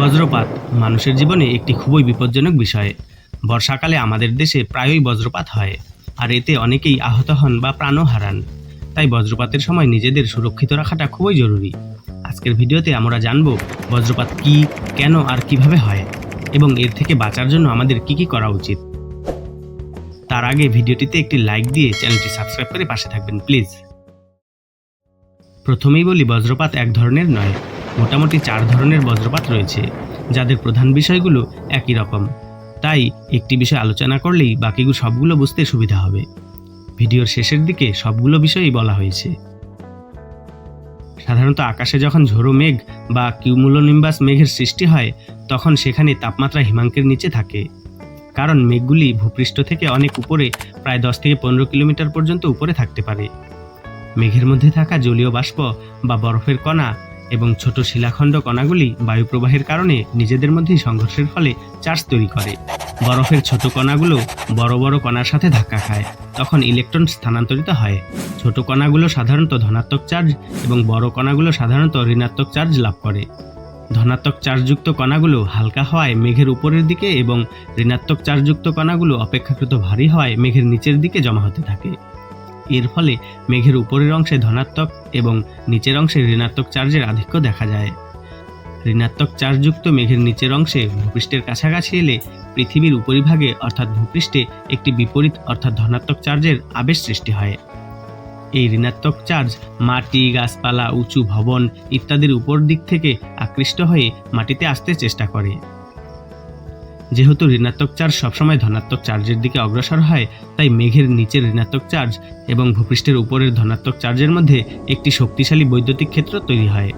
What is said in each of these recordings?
বজ্রপাত মানুষের জীবনে একটি খুবই বিপজ্জনক বিষয়। বর্ষাকালে আমাদের দেশে প্রায়ই বজ্রপাত হয়, আর এতে অনেকেই আহত হন বা প্রাণও হারান। তাই বজ্রপাতের সময় নিজেদের সুরক্ষিত রাখাটা খুবই জরুরি। আজকের ভিডিওতে আমরা জানব বজ্রপাত কি, কেন আর কীভাবে হয়, এবং এর থেকে বাঁচার জন্য আমাদের কি কি করা উচিত। তার আগে ভিডিওটিতে একটি লাইক দিয়ে চ্যানেলটি সাবস্ক্রাইব করে পাশে থাকবেন, প্লিজ। প্রথমেই বলি, বজ্রপাত এক ধরনের নয় মোটামুটি চার ধরনের বজ্রপাত রয়েছে, যাদের প্রধান বিষয়গুলো একই রকম। তাই একটি বিষয় আলোচনা করলেই বাকিগুলো সবগুলো বুঝতে সুবিধা হবে। ভিডিওর শেষের দিকে সবগুলো বিষয়ই বলা হয়েছে। সাধারণত আকাশে যখন ঝোড়ো মেঘ বা কিউমুলোনিম্বাস মেঘের সৃষ্টি হয়, তখন সেখানে তাপমাত্রা হিমাঙ্কের নিচে থাকে। কারণ মেঘগুলি ভূপৃষ্ঠ থেকে অনেক উপরে, প্রায় দশ থেকে পনেরো কিলোমিটার পর্যন্ত উপরে থাকতে পারে। মেঘের মধ্যে থাকা জলীয় বাষ্প বা বরফের কণা এবং ছোট শিলাখণ্ড কণাগুলি বায়ু প্রবাহের কারণে নিজেদের মধ্যেই সংঘর্ষের ফলে চার্জ তৈরি করে। বরফের ছোট কণাগুলো বড় বড় কণার সাথে ধাক্কা খায়, তখন ইলেকট্রন স্থানান্তরিত হয়। ছোট কণাগুলো সাধারণত ধনাত্মক চার্জ এবং বড় কণাগুলো সাধারণত ঋণাত্মক চার্জ লাভ করে। ধনাত্মক চার্জযুক্ত কণাগুলো হালকা হওয়ায় মেঘের উপরের দিকে এবং ঋণাত্মক চার্জযুক্ত কণাগুলো অপেক্ষাকৃত ভারী হওয়ায় মেঘের নিচের দিকে জমা হতে থাকে। এর ফলে মেঘের উপরের অংশে ধনাত্মক এবং নিচের অংশে ঋণাত্মক চার্জের আধিক্য দেখা যায়। ঋণাত্মক চার্জযুক্ত মেঘের নিচের অংশে ভূপৃষ্ঠের কাছাকাছি এলে পৃথিবীর উপরিভাগে অর্থাৎ ভূপৃষ্ঠে একটি বিপরীত অর্থাৎ ধনাত্মক চার্জের আবেশ সৃষ্টি হয়। এই ঋণাত্মক চার্জ মাটি, গাছপালা, উঁচু ভবন ইত্যাদির উপর দিক থেকে আকৃষ্ট হয়ে মাটিতে আসতে চেষ্টা করে। যেহেতু ঋণাত্মক চার্জ সবসময় ধনাত্মক চার্জের দিকে অগ্রসর হয়, তাই মেঘের নিচের ঋণাত্মক চার্জ এবং ভূপৃষ্ঠের উপরের ধনাত্মক চার্জের মধ্যে একটি শক্তিশালী বৈদ্যুতিক ক্ষেত্র তৈরি হয়।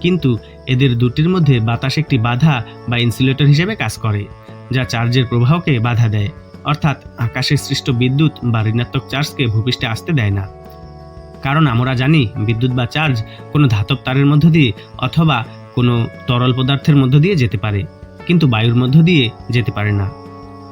কিন্তু এদের দুটির মধ্যে বাতাস একটি বাধা বা ইনসুলেটর হিসেবে কাজ করে, যা চার্জের প্রবাহকে বাধা দেয়। অর্থাৎ আকাশে সৃষ্ট বিদ্যুৎ বা ঋণাত্মক চার্জকে ভূপৃষ্ঠে আসতে দেয় না। কারণ আমরা জানি, বিদ্যুৎ বা চার্জ কোনো ধাতব তারের মধ্য দিয়ে অথবা কোনো তরল পদার্থের মধ্য দিয়ে যেতে পারে। কিন্তু বায়ুর মধ্য দিয়ে যেতে পারে না।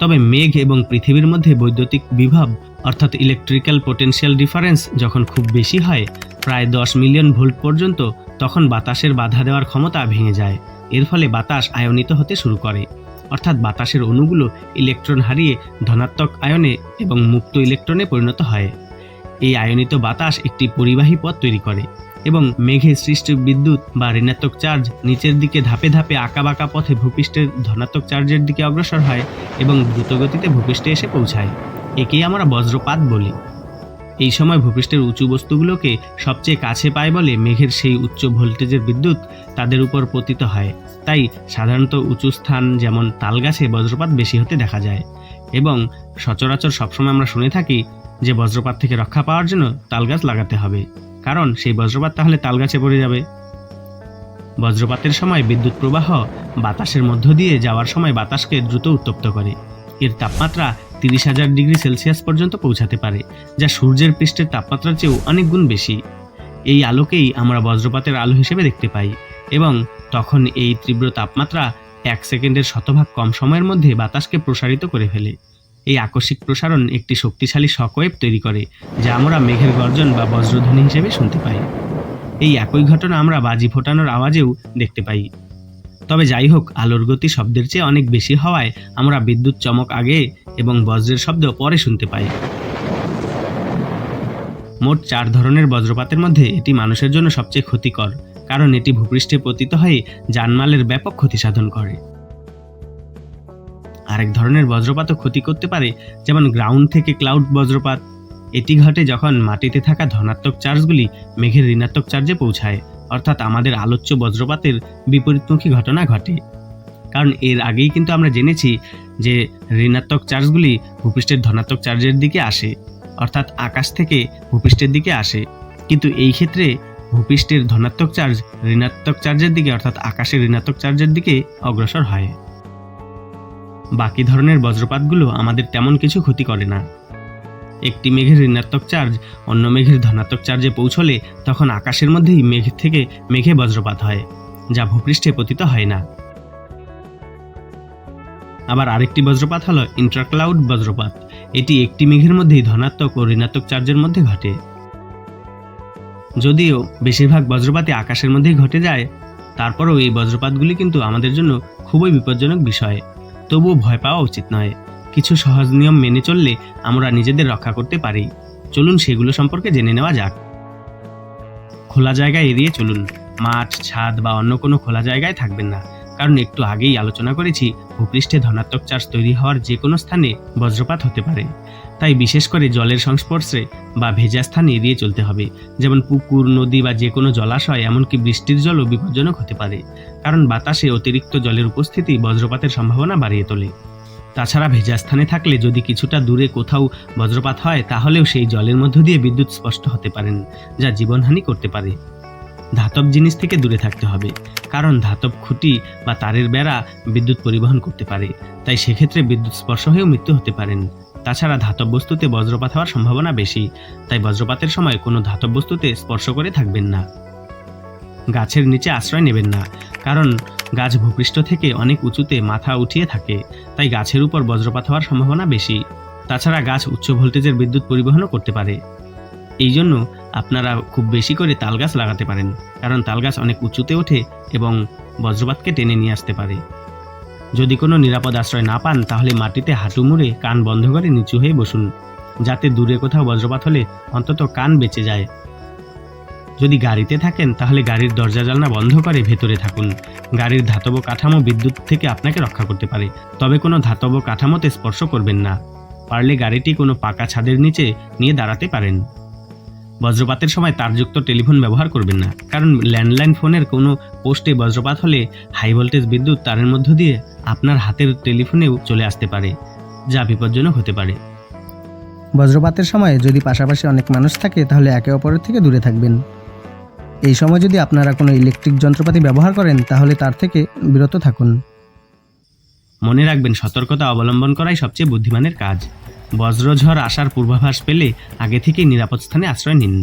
তবে মেঘ এবং পৃথিবীর মধ্যে বৈদ্যুতিক বিভব, অর্থাৎ ইলেকট্রিক্যাল পোটেনশিয়াল ডিফারেন্স যখন খুব বেশি হয়, প্রায় দশ মিলিয়ন ভোল্ট পর্যন্ত, তখন বাতাসের বাধা দেওয়ার ক্ষমতা ভেঙে যায়। এর ফলে বাতাস আয়নিত হতে শুরু করে। অর্থাৎ বাতাসের অণুগুলো ইলেকট্রন হারিয়ে ধনাত্মক আয়নে এবং মুক্ত ইলেকট্রনে পরিণত হয়। এই আয়নিত বাতাস একটি পরিবাহী পথ তৈরি করে। এবং মেঘে সৃষ্ট বিদ্যুৎ বা ঋণাত্মক চার্জ নিচের দিকে ধাপে ধাপে আঁকাবাঁকা পথে ভূপৃষ্ঠের ধনাত্মক চার্জের দিকে অগ্রসর হয় এবং দ্রুতগতিতে ভূপৃষ্ঠে এসে পৌঁছায়। একেই আমরা বজ্রপাত বলি। এই সময় ভূপৃষ্ঠের উঁচু বস্তুগুলোকে সবচেয়ে কাছে পায় বলে মেঘের সেই উচ্চ ভোল্টেজের বিদ্যুৎ তাদের উপর পতিত হয়। তাই সাধারণত উঁচু স্থান যেমন তালগাছে বজ্রপাত বেশি হতে দেখা যায়। এবং সচরাচর সবসময় আমরা শুনে থাকি যে বজ্রপাত থেকে রক্ষা পাওয়ার জন্য তালগাছ লাগাতে হবে। কারণ সেই বজ্রপাত তাহলে তালগাছে পড়ে যাবে। বজ্রপাতের সময় বিদ্যুৎ প্রবাহ বাতাসের মধ্য দিয়ে যাওয়ার সময় বাতাসকে দ্রুত উত্তপ্ত করে। এর তাপমাত্রা তিরিশ হাজার ডিগ্রি সেলসিয়াস পর্যন্ত পৌঁছাতে পারে, যা সূর্যের পৃষ্ঠের তাপমাত্রার চেয়েও অনেক গুণ বেশি। এই আলোকেই আমরা বজ্রপাতের আলো হিসেবে দেখতে পাই এবং তখন এই তীব্র তাপমাত্রা এক সেকেন্ডের শতভাগ কম সময়ের মধ্যে বাতাসকে প্রসারিত করে ফেলে। এই আকস্মিক প্রসারণ একটি শক্তিশালী শকওয়েভ তৈরি করে, যা আমরা মেঘের গর্জন বা বজ্রধ্বনি হিসেবে শুনতে পাই। এই একই ঘটনা আমরা বাজি ফোটানোর আওয়াজেও দেখতে পাই। তবে যাই হোক, আলোর গতি শব্দের চেয়ে অনেক বেশি হওয়ায় আমরা বিদ্যুৎ চমক আগে এবং বজ্রের শব্দ পরে শুনতে পাই। মোট চার ধরনের বজ্রপাতের মধ্যে এটি মানুষের জন্য সবচেয়ে ক্ষতিকর, কারণ এটি ভূপৃষ্ঠে পতিত হয়ে জানমালের ব্যাপক ক্ষতি সাধন করে। আরেক ধরনের বজ্রপাতও ক্ষতি করতে পারে, যেমন গ্রাউন্ড থেকে ক্লাউড বজ্রপাত। এটি ঘটে যখন মাটিতে থাকা ধনাত্মক চার্জগুলি মেঘের ঋণাত্মক চার্জে পৌঁছায়, অর্থাৎ আমাদের আলোচ্য বজ্রপাতের বিপরীতমুখী ঘটনা ঘটে। কারণ এর আগেই কিন্তু আমরা জেনেছি যে ঋণাত্মক চার্জগুলি ভূপৃষ্ঠের ধনাত্মক চার্জের দিকে আসে, অর্থাৎ আকাশ থেকে ভূপৃষ্ঠের দিকে আসে। কিন্তু এই ক্ষেত্রে ভূপৃষ্ঠের ধনাত্মক চার্জ ঋণাত্মক চার্জের দিকে, অর্থাৎ আকাশের ঋণাত্মক চার্জের দিকে অগ্রসর হয়। বাকি ধরনের বজ্রপাতগুলো আমাদের তেমন কিছু ক্ষতি করে না। একটি মেঘের ঋণাত্মক চার্জ অন্য মেঘের ধনাত্মক চার্জে পৌঁছলে তখন আকাশের মধ্যেই মেঘ থেকে মেঘে বজ্রপাত হয়, যা ভূপৃষ্ঠে পতিত হয় না। আবার আরেকটি বজ্রপাত হলো ইন্ট্রাক্লাউড বজ্রপাত। এটি একটি মেঘের মধ্যেই ধনাত্মক ও ঋণাত্মক চার্জের মধ্যে ঘটে। যদিও বেশিরভাগ বজ্রপাতই আকাশের মধ্যেই ঘটে যায়, তারপরেও এই বজ্রপাতগুলি কিন্তু আমাদের জন্য খুবই বিপজ্জনক বিষয়। তবুও ভয় পাওয়া উচিত নয়। কিছু সহজ নিয়ম মেনে চললে আমরা নিজেদের রক্ষা করতে পারি। চলুন সেগুলো সম্পর্কে জেনে নেওয়া যাক। খোলা জায়গায় এড়িয়ে চলুন। মাঠ, ছাদ বা অন্য কোনো খোলা জায়গায় থাকবেন না। কারণ একটু আগেই আলোচনা করেছি, ভূপৃষ্ঠে ধনাত্মক চার্জ তৈরি হওয়ার যে কোনো স্থানে বজ্রপাত হতে পারে। তাই বিশেষ করে জলের সংস্পর্শে বা ভেজা স্থানে এড়িয়ে চলতে হবে। যেমন পুকুর, নদী বা যে কোনো জলাশয়, এমনকি বৃষ্টির জলও বিপজ্জনক হতে পারে। কারণ বাতাসে অতিরিক্ত জলের উপস্থিতি বজ্রপাতের সম্ভাবনা বাড়িয়ে তোলে। তাছাড়া ভেজা স্থানে থাকলে যদি কিছুটা দূরে কোথাও বজ্রপাত হয়, তাহলেও সেই জলের মধ্য দিয়ে বিদ্যুৎ স্পষ্ট হতে পারেন, যা জীবনহানি করতে পারে। ধাতব জিনিস থেকে দূরে থাকতে হবে, কারণ ধাতব খুঁটি বা তারের বেড়া বিদ্যুৎ পরিবহন করতে পারে, তাই সেক্ষেত্রে বিদ্যুৎ স্পর্শ হয়েও মৃত্যু হতে পারেন। তাছাড়া ধাতব বস্তুতে বজ্রপাত হওয়ার সম্ভাবনা বেশি, তাই বজ্রপাতের সময় কোনো ধাতব বস্তুতে স্পর্শ করে থাকবেন না। গাছের নিচে আশ্রয় নেবেন না, কারণ গাছ ভূপৃষ্ঠ থেকে অনেক উঁচুতে মাথা উঠিয়ে থাকে, তাই গাছের উপর বজ্রপাত হওয়ার সম্ভাবনা বেশি। তাছাড়া গাছ উচ্চ ভোল্টেজের বিদ্যুৎ পরিবহনও করতে পারে। এই জন্য আপনারা খুব বেশি করে তাল গাছ লাগাতে পারেন, কারণ তাল গাছ অনেক উঁচুতে ওঠে এবং বজ্রপাতকে টেনে নিয়ে আসতে পারে। যদি কোনো নিরাপদ আশ্রয় না পান, তাহলে মাটিতে হাঁটু মুড়ে কান বন্ধ করে নিচু হয়ে বসুন, যাতে দূরে কোথাও বজ্রপাত হলে অন্তত কান বেঁচে যায়। যদি গাড়িতে থাকেন, তাহলে গাড়ির দরজা জানলা বন্ধ করে ভেতরে থাকুন। গাড়ির ধাতব কাঠামো বিদ্যুৎ থেকে আপনাকে রক্ষা করতে পারে। তবে কোনো ধাতব কাঠামোতে স্পর্শ করবেন না। পারলে গাড়িটি কোনো পাকা ছাদের নিচে নিয়ে দাঁড়াতে পারেন। বজ্রপাতের সময় তারযুক্ত টেলিফোন ব্যবহার করবেন না। কারণ ল্যান্ডলাইন ফোনের কোনো পোস্টে বজ্রপাত হলে হাই ভোল্টেজ বিদ্যুৎ তারের মধ্য দিয়ে আপনার হাতের টেলিফোনেও চলে আসতে পারে, যা বিপজ্জনক হতে পারে। বজ্রপাতের সময় যদি পাশাপাশি অনেক মানুষ থাকে, তাহলে একে অপরের থেকে দূরে থাকবেন। এই সময় যদি আপনারা কোনো ইলেকট্রিক যন্ত্রপাতি ব্যবহার করেন, তাহলে তার থেকে বিরত থাকুন। মনে রাখবেন, সতর্কতা অবলম্বন করাই সবচেয়ে বুদ্ধিমানের কাজ। বজ্রঝড় আসার পূর্বাভাস পেলে আগে থেকেই নিরাপদ স্থানে আশ্রয় নিন।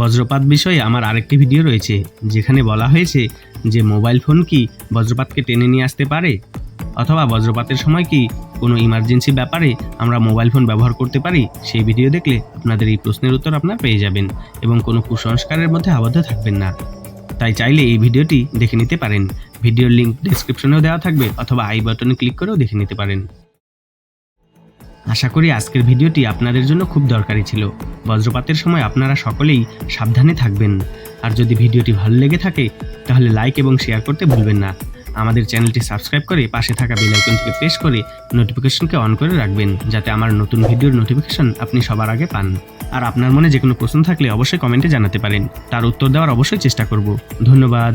বজ্রপাত বিষয়ে আমার আরেকটি ভিডিও রয়েছে, যেখানে বলা হয়েছে যে মোবাইল ফোন কি বজ্রপাতকে টেনে নিয়ে আসতে পারে? অথবা বজ্রপাতের সময় কি কোনো ইমার্জেন্সি ব্যাপারে আমরা মোবাইল ফোন ব্যবহার করতে পারি? সেই ভিডিও দেখলে আপনাদের এই প্রশ্নের উত্তর আপনারা পেয়ে যাবেন এবং কোনো কুসংস্কারের মধ্যে আবদ্ধ থাকবেন না। তাই চাইলে এই ভিডিওটি দেখে নিতে পারেন। ভিডিওর লিঙ্ক ডেসক্রিপশনেও দেওয়া থাকবে অথবা আই বাটনে ক্লিক করেও দেখে নিতে পারেন। আশা করি আজকের ভিডিওটি আপনাদের জন্য খুব দরকারি ছিল। বজ্রপাতের সময় আপনারা সকলেই সাবধানে থাকবেন। আর যদি ভিডিওটি ভালো লেগে থাকে, তাহলে লাইক এবং শেয়ার করতে ভুলবেন না। আমাদের চ্যানেলটি সাবস্ক্রাইব করে পাশে থাকা বেল আইকনটিকে প্রেস করে নোটিফিকেশনকে অন করে রাখবেন, যাতে আমার নতুন ভিডিওর নোটিফিকেশন আপনি সবার আগে পান। আর আপনার মনে যে কোনো প্রশ্ন থাকলে অবশ্যই কমেন্টে জানাতে পারেন। তার উত্তর দেওয়ার অবশ্যই চেষ্টা করব। ধন্যবাদ।